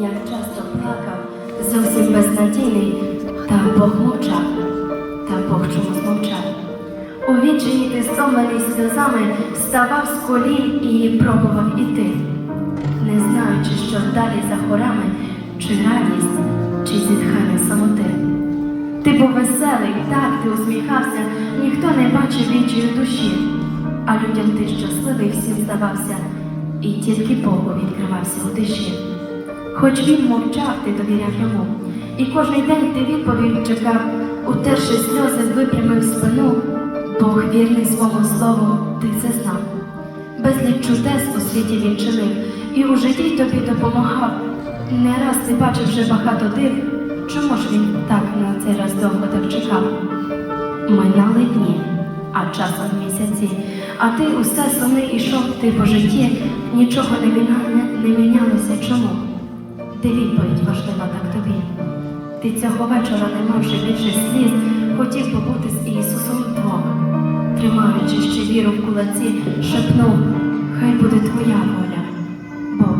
як часто плакав, зовсім безнадійний, та Бог мовчав, та Бог чомусь мовчав. У відчаї ти стомлений сльозами вставав з колін і пробував іти, не знаючи, що далі за хорами, чи радість, чи зітхання самоти. Ти був веселий, так ти усміхався, ніхто не бачив відчаю душі, а людям ти щасливий всім здавався, і тільки Богу відкривався у тиші. Хоч він мовчав, ти довіряв йому, і кожний день ти відповідь чекав, утерши сльози, випрямив спину, Бог вірний свого слову, ти це знав. Безліч чудес у світі він чинив, і у житті тобі допомагав. Не раз ти бачив вже багато див, чому ж він так на цей раз довго так чекав? Минали дні, а часом місяці, а ти усе сумний ішов ти по житті, нічого не, міна... не мінялося. Ти цього вечора, не мавши більше сліз, хотів побути з Ісусом вдвох, тримаючи ще віру в кулаці, шепнув, хай буде твоя воля, Бог.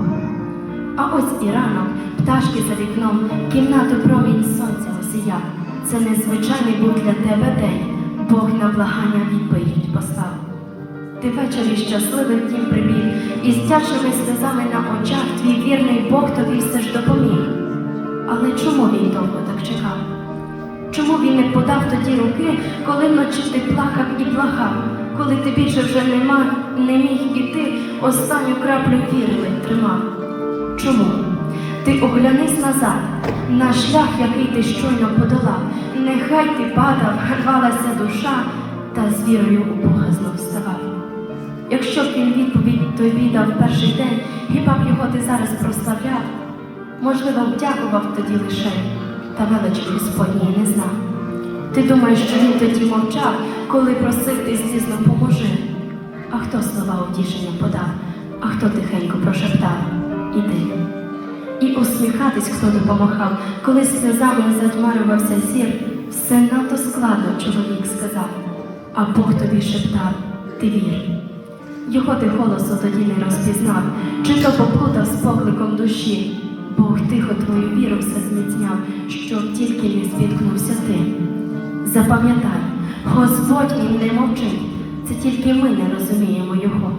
А ось і ранок, пташки за вікном, кімнату промінь сонця осіяв. Це незвичайний був для тебе день, Бог на благання відповідь послав. Ти ввечері щасливий в дім прибіг, і з тяжкими сльозами на очах чому він довго так чекав? Чому він не подав тоді руки, коли вночі ти плакав і благав, коли ти більше вже нема, не міг іти, останню краплю віри тримав? Чому? Ти оглянись назад, на шлях, який ти щойно подолав. Нехай ти падав, рвалася душа, та з вірою у Бога знов вставав. Якщо б він відповідь тобі дав перший день, хіба б його ти зараз прославляв? Можливо, б дякував тоді лише, та величі Господній не знав. Ти думаєш, що він тоді мовчав, коли просив ти слізно поможи. А хто слова утішення подав, а хто тихенько прошептав Іди. І усміхатись, хто допомагав, коли сльозами затьмарювався зір, все надто складно, чоловік сказав, а Бог тобі шептав, ти вір. Його ти голосу тоді не розпізнав, чи то поплутав з покликом душі. Бог тихо твою віру все зміцняв, щоб тільки не спіткнувся ти. Запам'ятай, Господь він не мовчить, це тільки ми не розуміємо його.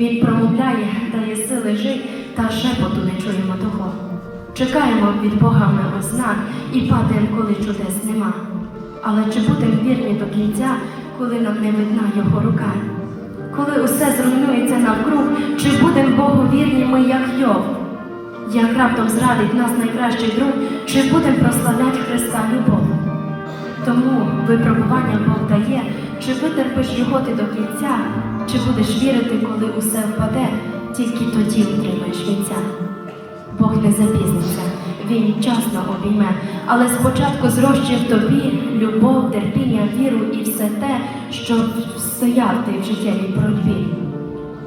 Він промовляє, дає сили жить, та шепоту не чуємо того. Чекаємо від Бога ми ознак і падаємо, коли чудес нема. Але чи будемо вірні до кінця, коли нам не видна його рука? Коли усе зруйнується навкруг, чи будемо Богу вірні ми, як Йов? Як раптом зрадить нас найкращий друг, чи будемо прославляти Христа любов? Тому випробування Бог дає, чи витерпиш його ти до кінця, чи будеш вірити, коли усе впаде, тільки тоді отримаєш вінця. Бог не запізниться, Він вчасно обійме, але спочатку зрощує в тобі любов, терпіння, віру і все те, що стояв ти в життєвій боротьбі.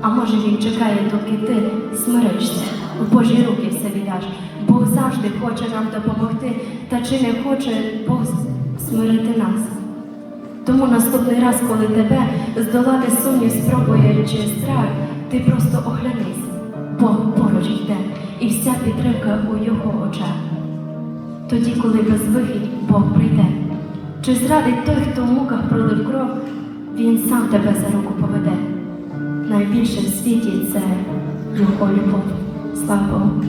А може він чекає, доки ти смиришся, в Божі руки все віддаш. Бог завжди хоче нам допомогти, та чи не хоче Бог смирити нас? Тому наступний раз, коли тебе здолати сумнів спробує чи страх, ти просто оглянись, Бог поруч йде, і вся підтримка у його очах. Тоді, коли безвихідь, Бог прийде. Чи зрадить той, хто в муках пролив кров, він сам тебе за руку поведе. Найбільше в світі це його любов. Слава Богу.